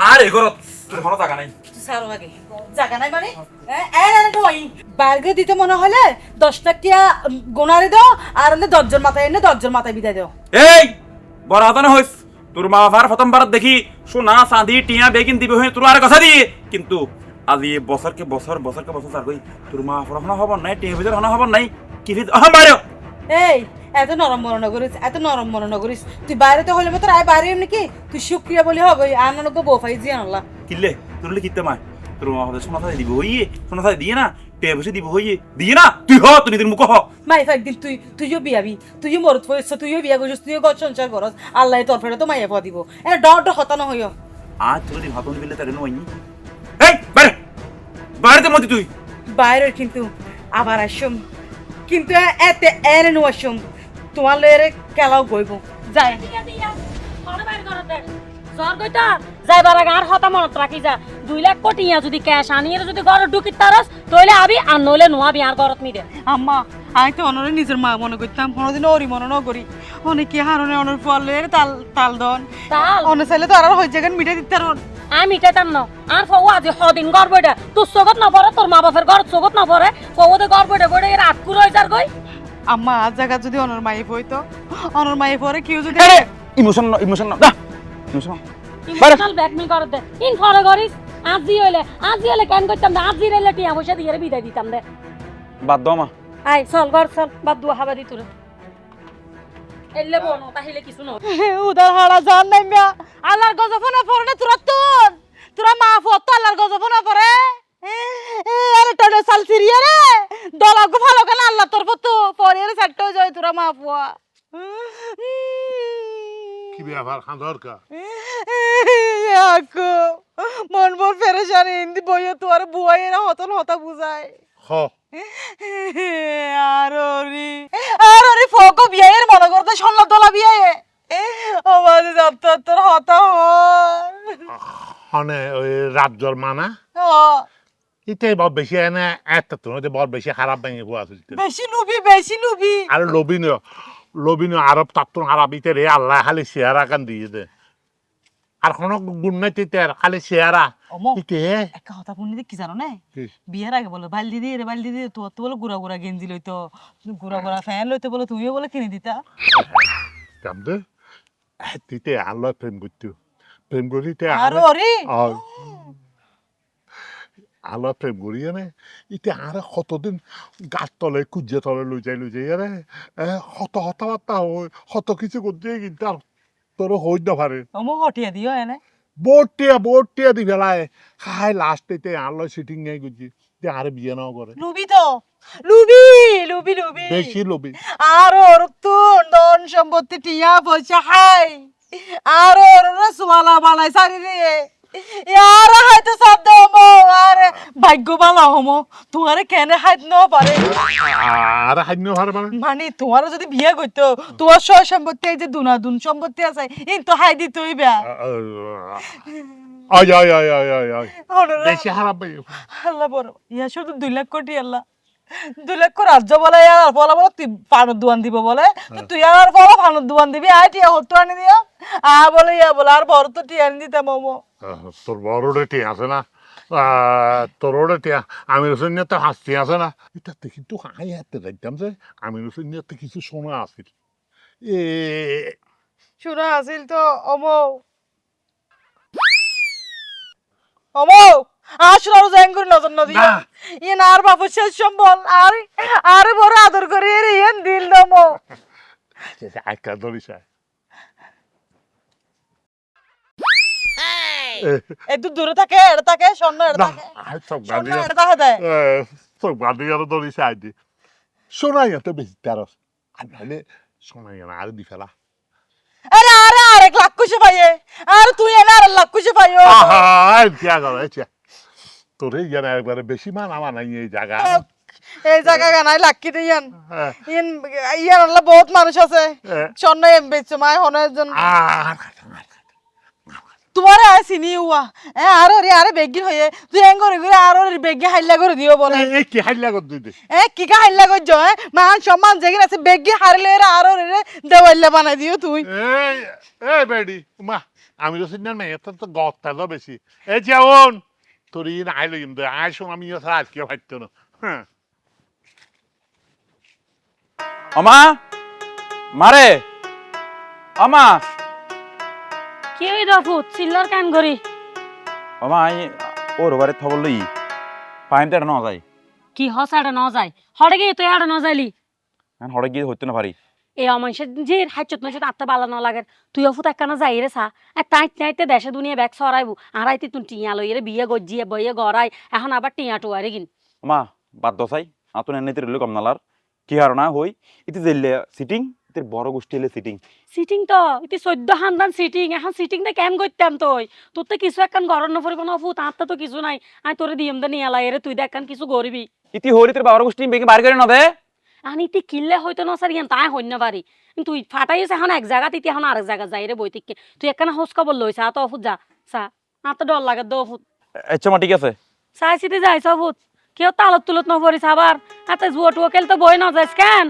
আর! এ ঘরত। তোর কোনো টাকা নাই। মানে? বার্গে দিতে মনে হলে দশ টাকিয়া গোনারে দাও আর দশজন মাথায় এনে দশজন মাথায় বিদায় দাও। এই বড় হাতানে হইস। তোর মা বাবার প্রথমবার দেখি সোনা চাঁদি টিয়া বেগিন দিবে হয়ে তোর আর কথা দিয়ে কিন্তু আজি বছরকে বছর বছরকে বছর গই তোর মা পড়াশোনা হবার নাই টিয়া ভিতর হনা হবার নাই। কি বাইরে এই এত নরম মনে করিস এত নরম মনে করিস। তুই বাইরে তো হলে মতো আয় বাইরে এমনি কি? তুই সুক্রিয়া বলি হবে আনন্দ বোফাই জিয়ান আল্লাহ। কিল্লে তোর হলে কিতে মা তোর মা বাবা সোনা চাঁদি দিব হইয়ে সোনা চাঁদি দিয়ে না টিয়া বসে দিব হইয়ে দিয়ে না তুই হ তুই নিজের মুখ হ। মাই একদিন তুই তুইও বিয়াবি তুইও মরত হয়েছ তুইও বিয়া করছিস তুইও ঘর সংসার করস আল্লাহ তোর ফেরে তো মাইয়া পাওয়া দিব। এ ডর ডর হতানো হইও। আজ তোর যদি হাতন দিলে তার নই এই বাইরে বাইরেতে মতি তুই। বাইরে কিন্তু আবার আসম কিন্তু এতে এনে নো আসম। তোমার লয়ের কেলাও গইব যাই যাইবার আগে আর হতা মনত রাখি যা। দুই লাখ কোটি ইয়া যদি ক্যাশ আনিয়ে যদি ঘরে ঢুকি তারস তইলে আবি আর নইলে নোয়াবি আর ঘরত নি দে আম্মা আমি তো অনরে নিজের মা মনে করতাম কোনোদিন ওরি মনে ন করি। অনেকে হারনে অনর ফলে তাল তাল দন। তাল? অন্য চাইলে তো আর হয়ে যাবেন মিঠে দিতে আর আমি মিটাইতাম না। আর ফৌ আজি হদিন ঘর বইটা তোর চোখত না পড়ে তোর মা বাপের ঘর চোখত না পড়ে ফৌতে ঘর বইটা বইটা এর আটকুর হয়ে যার গই। আম্মা আজ জায়গা যদি অনর মাইফ হইতো অনর মাইফ হরে কেউ যদি ইমোশন না ইমোশন না ইমোশন ইমোশনাল ব্ল্যাকমেল করে দে। ইন ফরে করিস আজি হইলে আজি হইলে কেন করতাম না আজি রেলে টিয়া পয়সা দিয়ে বিদায় দিতাম দে। বাদ দাও মা। আই চল ঘর চল বাদ দুয়া হাবা দি তোরে। এলে বনো তাহিলে কিছু নয়। উদার হাড়া জান নাই মিয়া আল্লাহর গজব না পড়ে না তোরা তুন তোরা মা ফত আল্লাহর গজব না পড়ে? আরে টনে সাল সিরিয়া রে। দলাগো ভালো কেন? আল্লাহ তোর ফতো পরে রে সেট হয়ে যায় তোরা মা ফুয়া কি ব্যাপার খাঁদর কা। আকো মন বল পেরেশানি হিন্দি বইয়ে তো আর বুয়াই এরা হতন হতা বুঝায়। হ। আর ওরি আর ওরি ফোকো বিয়ের মনে করতে সন্ন দলা বিয়ে ও বাজে যাত্রা তোর হতা হন। হনে ওই রাজ্যর মানা ইটাই বড় বেশি এনে একটা তো নইতে বড় বেশি খারাপ ভেঙে পোয়া আছে বেশি লুবি বেশি লুবি আর লবিনীয় লবিনীয় আরব তাত্তুন খারাপ ইতে রে আল্লাহ খালি চেহারা কান দিয়ে দে। আর কোনো গুণ নাই তিতে খালি চেহারা একটা কথা শুনি কি জানো না? বিয়ের আগে বলো বালদি দিয়ে রে বালদি দিয়ে তোর তো বলো গুড়া গুড়া গেঞ্জি লইতো গুড়া গুড়া ফ্যান লইতো বলো তুমিও বলে কিনে দিতা। কামদে তিতে আল্লাহ প্রেম করতো প্রেম করিতে আর আল্লাহ প্রেম করিয়ে নে। ইতে আর কতদিন গাছ তলে কুজে তলে লই যাই লই যাই আরে হত হতাবার্তা হই হত কিছু করতে কিন্তু আর তোর হই না পারে হটিয়া দিও এনে। বোটিয়া বোটিয়া দি ফেলায়। খাই লাস্টেতে আল্লাহ সিটিং নেই গুজি যে আর বিয়ে নাও করে। লুবি তো লুবি লুবি লুবি। বেশি লবি। আর ওর তো ধন সম্পত্তি টিয়া পয়সা হাই আর ওর বানাই সারি দিয়ে ইয়ার হাইতে সব দমো আর ভাগ্য হমো তোমার কেন ন পারে আর মানে? তোমার যদি বিয়ে করতো তোমার সয় সম্পত্তি এই যে দুনা দুন সম্পত্তি আছে ইন তো হাই দিতে হইবে আয় আয় আয় আয় আয় আয় বেশি হারাপ ভাই আল্লাহ বড় ইয়া শুধু দুই লাখ কোটি আল্লাহ। দুই লাখ করে রাজ্য বলে আর বলা বলো তুই পানের দোয়ান দিব বলে। তুই আর বলো পানের দোয়ান দিবি আয় টিয়া হতো আনি দিও আ বলে ইয়া বলে আর বড় তো টিয়া আনি দিতাম মোমো তোর বড় টিয়া আছে না? আহ, তোর ওটা টিয়া আমি রসুন তো হাসতি আছে না? এটা কিন্তু হাই হাতে দেখতাম যে আমি রসুন তো কিছু শোনা আছে এ শুনে আসিল তো অমো। অমো আর জেঙ্গুর নজর নদী না। ইয়ে আর বাবু শেষ সম্বল আর আর বড় আদর করি এর ইয়েন দিল দমো একটা ধরিস একটু দূরে থাকে এটা থাকে স্বর্ণ এটা থাকে। আর সব স্বর্ণ থাকে দেয় আরও আইডি এত বেশি আর নাহলে আর দি ফেলা। আরে আরে লাখ কুশে পাইয়ে। আর তুই এনে আর লাখ কুশে পাইও আয় এসে তোর এই একবারে বেশি মান আমার নাই এই জায়গা। এই জায়গা গানাই লাক্কি দিয়ান। ইন ইয়ার আল্লাহ বহুত মানুষ আছে। স্বর্ণ এম বেচছে মায় হনের জন্য। আর তোমার আয় চিনি উয়া। এ আরও রে আরে বেগি হয়ে তুই এং করে করে আরও রে বেগি হাইলা করে দিও বলে। এই কি হাইলা কর দুই দে। এ কি কা হাইলা কর জয়। মান সম্মান যেগিন আছে বেগি হারলে এরা আরও রে দেওয়াইলা বানাই দিও তুই। এই এই বেডি মা আমি তো সিনার মেয়ে তো তো গত্তা তো বেশি। এই যেমন তোর ইন আইলো কিন্তু আয় শোন আমি ইয়ে আজকে ভাবতো না হ্যাঁ। আমা মারে। আমা কি হই দফুত চিল্লার কান গরি আমা আই ওর বারে থবল লই। পাইমতে ন যায়। কি হসাড়ে ন যায়? হড়ে গিয়ে তুই আড়ে ন যাইলি? এখন হড়ে গিয়ে হইতে না পারি। এই অমানুষের যে হাইচত মাইচত আত্মা বালা ন লাগে। তুই অফুত একখানা যাই রে সা। এক তাইতে তাইতে দেশে দুনিয়া ব্যাগ সরাইবু। আড়াইতে তুই টিয়া লই রে বিয়ে গজিয়ে বইয়ে গড়াই। এখন আবার টিয়া টুয়ারে গিন। আমা বাদ দসাই। আতুন এনে তিরলে কম নালার কি হার না হই। ইতি জেলে সিটিং ইতির বড় গোষ্ঠী হলে সিটিং সিটিং তো ইতি চোদ্দ হান্দান সিটিং এখন সিটিং তে কেম করতাম তুই? তোর তো কিছু একখান গরম নফরিব না ফুত আত্মা তো কিছু নাই। আমি তোরে দিম দে নিয়ে লাই রে তুই দেখ কিছু গরিবি। ইতি হরি তোর বাবার গোষ্ঠী বেগে বার করে না দে আনি তি কিনলে হয়তো না স্যার তাই হইন পারি তুই ফাটাইছে এখন এক জায়গা তিতি এখন আরেক জায়গা যাই রে বইতিকে তুই একখানা হোস খবর লইছ তো অফুত যা সা আর তো ডর লাগে দো অফুত। আচ্ছা মা ঠিক আছে। চাই চিতি যাইছ অফুত। কেউ তালত তুলত নপরিস আবার? হাতে জুয়া টুয়া খেল তো বই না যাইস কেন?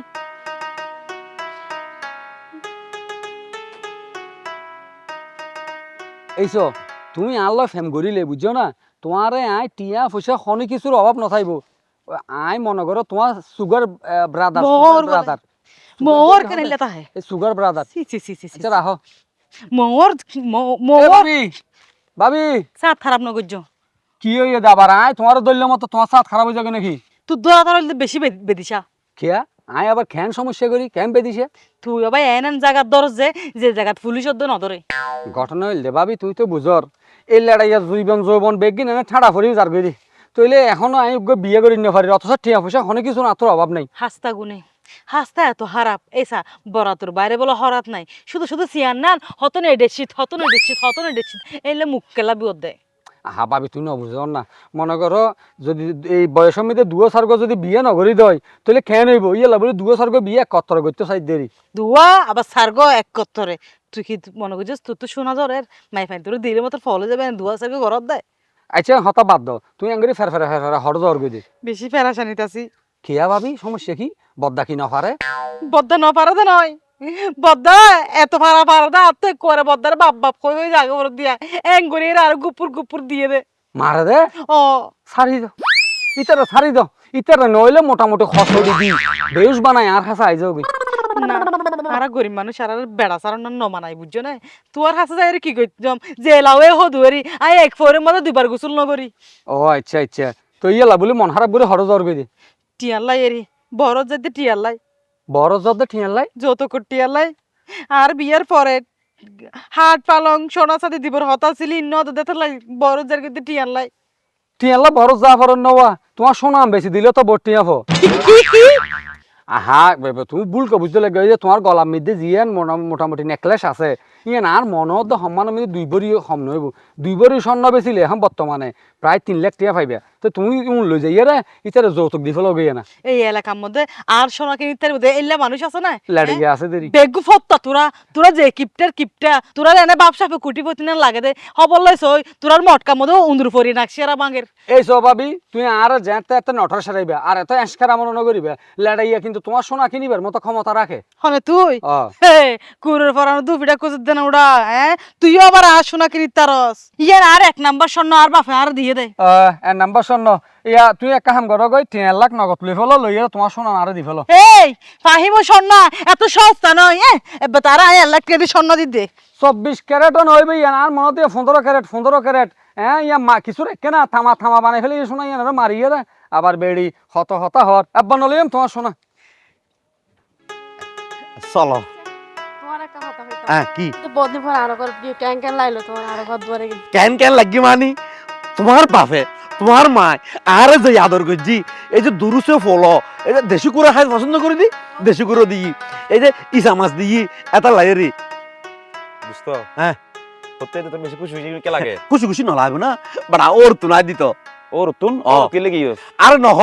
এইছো তুমি আল্লাহ ফেম করিলে বুঝছ না? তোমারে আই টিয়া পয়সা খনি কিছুর অভাব নথাইব আই মনে করো তোমার সুগার ব্রাদার। ব্রাদার মোর কেন তাহে এই সুগার ব্রাদার সি সি সি সি আচ্ছা রাখো মোর মোর ভাবি। ভাবি। সাত খারাপ নগজ্য কি হইয়ে দাবার আই তোমার দল্য মতো তোমার সাথ খারাপ হয়ে যাবে নাকি তুই দোয়া বেশি বে- বেদিসা খেয়া আই আবার খ্যান সমস্যা করি কেম পেদিছে তুই আবার এন এন জায়গাত দরজ যে যে জায়গাত পুলিশের দো নধরে। ঘটনা হইল ভাবি তুই তো বুঝর। এই লড়াইয়া জৈবন জৈবন বেগিন এনে ঠাড়া ফরি যার গরি তইলে এখনও ওকে বিয়ে করি নেপারি অথচ টিয়া পয়সা খনি কিছু না তোর অভাব নাই। হাস্তা গুনে। হাস্তা এত খারাপ এসা বরাতর বাইরে বলে হরাত নাই। শুধু শুধু সিয়ান নান হতনে ডেটশিট হতনে ডেটশিট হতনে ডেটশিট এলে মুখ কেলা বিপদ দেয় আহা ভাবি তুই নবুঝ না। মনে করো যদি এই বয়সের মধ্যে দুয়ো সার্গ যদি বিয়ে নগরি দয় তাহলে খেয়ে নইব ইয়ে লাভ দুয়ো সার্গ বিয়ে কত্তর করতে চাই দেরি দুয়া আবার সার্গ এক কত্তরে তুই কি মনে করছিস তোর তো শোনা জ্বরের মাই ফাইন তোর দিলে মতো ফলে যাবে দুয়া সার্গ ঘরত দেয় আচ্ছা হতা বাদ দাও তুই আঙ্গুরি ফের ফের ফের ফের হর জ্বর গই বেশি ফেরাসানিত আছি খেয়া ভাবি? সমস্যা কি? বদ্দা কি না পারে বদ্দা ন পারে নয় বদ্দা এত পারা পারা দা আত্ম করে বদ্দার বাপ বাপ কই কই জাগে বড় দিয়া এং করে আর গুপুর গুপুর দিয়ে দে। মারে দে? ও। সারি দাও ইতারা সারি দাও ইতারা নইলে মোটামুটি খসড়ি দি। বেউস বানাই আর হাসা আই যাও না। আর গরিব মানুষ আর বেড়া সারার ন মানাই বুঝছ না? তোর হাসে যাই কি করতাম জেলাওয়ে হদুয়ারি আই এক ফোরের মধ্যে দুবার গোসল নগরি ও আচ্ছা আচ্ছা। তো ইয়ে লাভ বলে মন খারাপ করে হর জ্বর গই দে টিয়াল্লাই এরি বড় যাতে টিয়াল্লাই বড় জ্বর ঠিয়ালাই যত লাই যৌতুক টিয়াল্লাই আর বিয়ার পরে হাট পালং সোনা সাথে দিবর হতা ছিলি ন দেতে লাই বড় জার কিন্তু টিয়াল্লাই টিয়াল্লা বড় যা ফর নওয়া তোমার সোনাম বেশি দিলে তো বটিয়া টিয়া ফো আহা তুমি ভুল বুঝতে লাগে যে তোমার গলা মধ্যে জিয়ান মোটা- মোটামুটি নেকলেস আছে ইয়ান আর মনত সম্মান মধ্যে দুই বড়ি সম নহব দুই বড়ি স্বর্ণ বেচিলে এখন বর্তমানে প্রায় তিন লাখ টিয়া পাইবে। তো তুমি লৈ যাই রে ইতারে যৌতুক দি ফেলো গিয়ে না এই এলাকার মধ্যে আর সোনা কিনি তার মধ্যে এল্লা মানুষ আছে না লাড়ি গিয়ে আছে দেরি বেগু ফত্তা তোরা তোরা যে কিপটার কিপটা তোরা এনে বাপসাপে কুটিপতি না লাগে দে হবল লইছ ওই তোরার মটকা মধ্যে উন্দুর পরি নাকছি আর বাঙের এই সব ভাবি তুই আর যেতে এত নঠর সারাইবে আর এত এসকার আমল নগরিবে লাড়াইয়া কিন্তু তোমার সোনা কিনিবার মতো ক্ষমতা রাখে হনে তুই? কুরের পরানো দুবিটা কুচুর দেন উড়া হ্যাঁ তুইও আবার আর সোনা কিনি ইয়ার আর এক নাম্বার স্বর্ণ আর বাপে আর দিয়ে দে। এর নাম্বার শূন্য ইয়া তুই এক কাম কর গই তিন লাখ নগদ লই ফেলো লইয়া তোমার সোনা আরে দি ফেলো। এই ফাহিম স্বর্ণ এত সস্তা নয় হ্যাঁ এবার তারা এক লাখ স্বর্ণ দি দে। চব্বিশ ক্যারেটও নইবে ইয়ান আর মনে দিয়ে পনেরো ক্যারেট পনেরো ক্যারেট। হ্যাঁ ইয়া মা কিছু রেখে না থামা থামা বানাই ফেলে শোনা ইয়ান মারিয়ে দে। আবার বেড়ি হত হতা হর একবার নলিয়াম তোমার সোনা চলো। কি? বদনি আরও করে ক্যান ক্যান লাইলো তোমার আরও ঘর দুয়ারে গেল। কেন কেন লাগি মানি? তোমার বাপে তোমার মা আরে যে আদর করছি এই যে দুরুসে ফলো এই যে দেশি কুড়া খাই পছন্দ করে দি দেশি কুড়ো দিই এই যে ইসা মাছ দিই এটা লাইরি বুঝতো হ্যাঁ। সত্যি তো বেশি খুশি খুশি লাগে? খুশি খুশি নলাগবে না বাট ওর তো দিত। ও রতুন ও অ। কে লেগে ইয়স আর নহ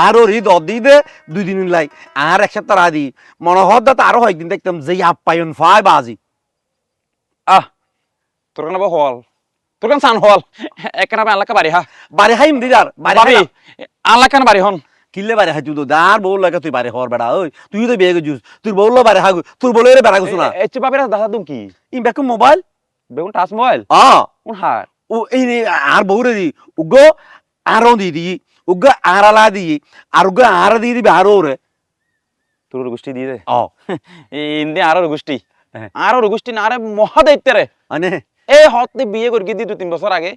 আর ওর ঈদ দি দে দুই দিন লাই আর এক সপ্তাহ আদি মনে হদ আরও কয়েকদিন দেখতাম যে আপ্যায়ন ফাই বাজি আহ তোর কেন হল তোর কান সান হল একখানা আল্লাহকে বাড়ি হা বাড়ি হাইম দিদার বাড়ি বাড়ি হাই আল্লাহ কেন বাড়ি হন বাড়ি হাই তুই তো দার বউ লাগে তুই বাড়ি হওয়ার বেড়া ওই তুই তো বিয়ে গেছিস তুই বউলো বাড়ি হাগু তোর বউলো এর বেড়া গেছো না বাপের দাদা তুমি কি ই বেকু মোবাইল বেগুন টাচ মোবাইল আ হার ও এই রে আর আরও দি দি উগো আরালা দি আর উগো আর দি দিবি আরও রে তোর গোষ্ঠী দিয়ে দে ও ইন্দি আরও গোষ্ঠী। আরও গোষ্ঠী না আরে মহাদায়িত্ব রে মানে এই হতে বিয়ে করে দি দু তিন বছর আগে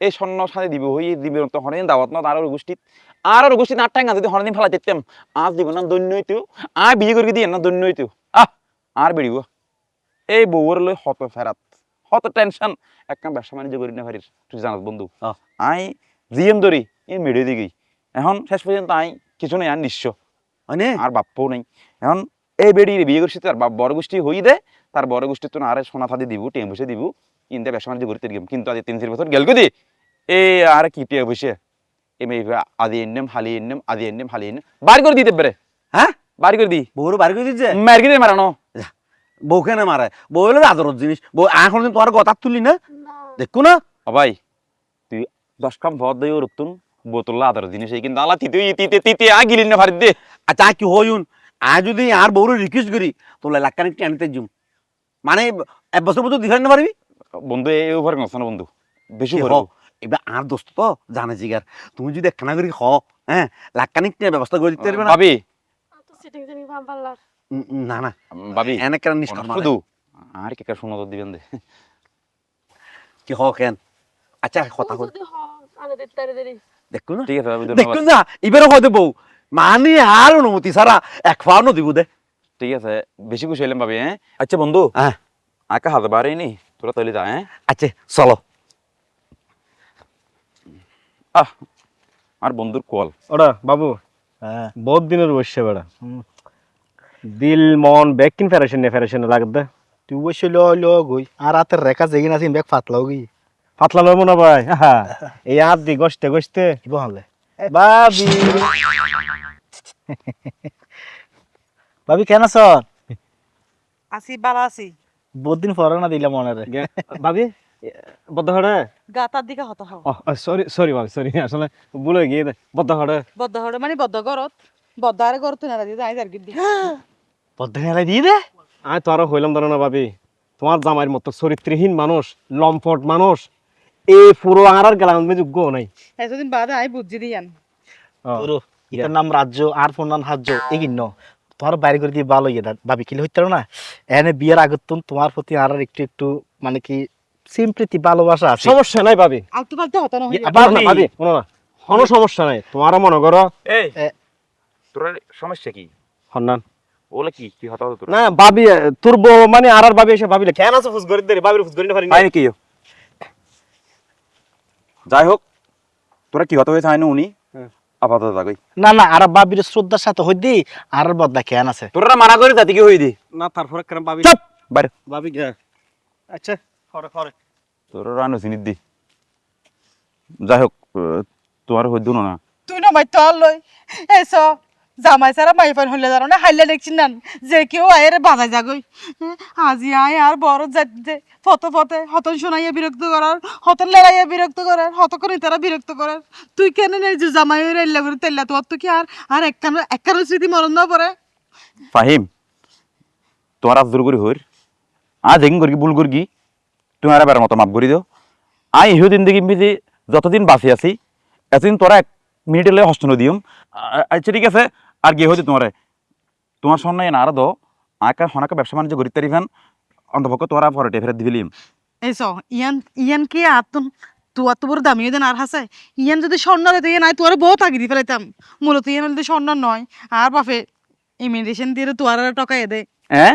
এই স্বর্ণ সাথে দিব হই দিবে তো হরেন দাওয়াত না আরও গোষ্ঠী আরও গোষ্ঠী না টাঙ্গা যদি হরেন ফেলা যেতাম আজ দিব না দৈন্য হইতো আর বিয়ে করে দিয়ে না দৈন্য হইতো আহ আর বেড়িব এই বউর লই হত ফেরাত হত টেনশন একটা ব্যবসা বাণিজ্য করি না পারিস তুই জানাস বন্ধু আই জিএম ধরি এ মেরে দিকে এখন শেষ পর্যন্ত আই কিছু নেই আর নিঃস্ব মানে আর বাপ্পও নেই। এখন এই বেড়ি বিয়ে করছি তার বাপ বড় গোষ্ঠী হই দে তার বড় গোষ্ঠীর তো আরে সোনা থাদি দিব টেম বসে দিব ইন্দে ব্যবসা বাণিজ্য করতে গেম কিন্তু আজ তিন চার বছর গেল দি এ আর কি টিয়া বসে এমনি আদি এন্নেম হালি এন্নেম আদি এন্নেম হালি এন্নেম। বাড়ি করে দিতে পারে হ্যাঁ বাড়ি করে দি। বউরে বাড়ি করে দিচ্ছে মার গিয়ে মারানো বউকে না। মারে বউ হলো আদরের জিনিস বউ এখন তোমার কথা তুলি না। দেখো না। ভাই। তুই দশ কাম ভর দিয়ে রুতুন বোতল আদার জিনিস এই কিন্তু আলা তিতে তিতে তিতে আ গিলিন না ভারি দে আচ্ছা আর কি হইন আর যদি আর বউরে রিকোয়েস্ট করি তোলে লাখ কানিকটি আনিতে জুম মানে এক বছর পর্যন্ত দিতে না পারবি? বন্ধু এই ওভার গছ না বন্ধু বেশি কি এবার আর দোস্ত তো জানে জিগার। তুমি যদি একখানা করি হ হ্যাঁ লাখ কানিকটি ব্যবস্থা করে দিতে পারবে না? ভাবি। না না। ভাবি এনে কেন নিষ্ঠ শুধু আর কি শোনা তো দিবেন দে। কি হ কেন? আচ্ছা কথা কই যদি হ আনে দিতে তারে দেরি দেখো না। ঠিক আছে ভাবি দেখো না এবারে হয়তো বউ মানে আর অনুমতি ছাড়া এক ফাও দিব দে। ঠিক আছে বেশি খুশি হইলাম ভাবি হ্যাঁ আচ্ছা বন্ধু। হ্যাঁ আকা হাত বাড়ি নি তোরা তৈলি যা হ্যাঁ আচ্ছা চলো। আহ আর বন্ধুর কল ওরা বাবু বহুত দিনের বসছে বেড়া। দিল মন ব্যাগ কিন ফেরাইছেন নে ফেরাইছেন লাগবে তুই বসে ল ল গই আর রাতের রেখা জেগিন আছি ব্যাগ ফাতলাও গই পাতলা লইব না ভাই আহা, এই হাত দি গসতে গসতে বহালে বাবি। ভাবি কেন আছ? আছি বালা আছি। বহুত দিন পরে না দিলাম মনে রে ভাবি বদ্ধ হড়ে গাতার দিকে হত হও। সরি সরি ভাবি সরি আসলে ভুলে গিয়ে বদ্ধ হড়ে বদ্ধ হরে মানে বদ্ধ ঘরত বদ্ধ আরে ঘরত না দিতে আই জার গিদ্দি পদ্মা হেলাই দিয়ে দে আমি তো আরও হইলাম ধরো না ভাবি তোমার জামাইয়ের মতো চরিত্রহীন মানুষ লম্পট মানুষ এই পুরো আর গেলাম যোগ্য নাই। এতদিন বাদে আই বুঝছি দিয়ান তোর ইতার নাম রাজ্য আর ফোন নাম হাজ্য এগিন্ন তোমার বাইরে করে দিয়ে ভালো ইয়ে ভাবি কিলে হইতে না? এনে বিয়ের আগত তো তোমার প্রতি আর একটু একটু মানে কি সিম্প্রীতি ভালোবাসা আছে। সমস্যা নাই ভাবি। আলতু পালতু হতো না হইয়া। না, ভাবি শোনো না। কোনো সমস্যা নাই। তোমারও মনে করো। এই তোর সমস্যা কি? হন্নান। বলে কি কি হতা না ভাবি তোর বউ মানে আর আর ভাবি এসে ভাবিলে কেন আছে ফুস করে দেরি ভাবির ফুস করে না। পারি না কি? যাই হোক তোরা কি হতে হয়েছে? আইনো উনি। হ্যাঁ। আপাতত থাকুই না না আর বাবির শ্রদ্ধার সাথে হই দি আর বদলা কেন আছে। তোরা মানা করে জাতি কি হই দি। না তারপরে কেন বাবি? চুপ বাইরে। বাবি গে। আচ্ছা হরে তোরা রানু চিনি দি। যাই হোক তোমার হই হইদু না। তুই না মাই তো লই এস। জামাই সারা মাই পান হইলে জানো না, হাইলে দেখছি না। যে কেউ আয়ের বাজায় যাগই আজি আয় আর বড় যাতে ফটো ফতে হতন শোনাইয়া বিরক্ত করার, হতন লড়াইয়া বিরক্ত করার হত করে তারা বিরক্ত করার। তুই কেন নেই যে জামাই হয়ে রাইলা করে তেল্লা তোর তো কি আর আর একখান একখান স্মৃতি মরণ না পড়ে? ফাহিম, তোমার আজ দূর করি হইর। আজ হেকিং করি ভুল করি তোমার এবার মতো মাফ করে দিও। আই ইহু দিন দেখি যে যতদিন বাঁচি আছি, এতদিন তোরা এক মিনিটে হস্ত দিম আচ্ছা ঠিক আছে। আর গিয়ে হইতে তোমারে। তোমার সন্ন্য না আর দো আঁকা হনাকা ব্যবসা বাণিজ্য গরিব তারিফান অন্তপক্ষ তোরা পরে ফেরত দিবিলিম। এইস ইয়ান ইয়ান কি আতুন? তুয়া তো বড় দামি দেন আর হাসে। ইয়ান যদি স্বর্ণ দিতে নাই তোর বহুত আগে দিয়ে ফেলাইতাম মূলত ইয়ান যদি স্বর্ণ নয় আর বাপে ইমিগ্রেশন দিয়ে তোয়ার টকাই দে। হ্যাঁ?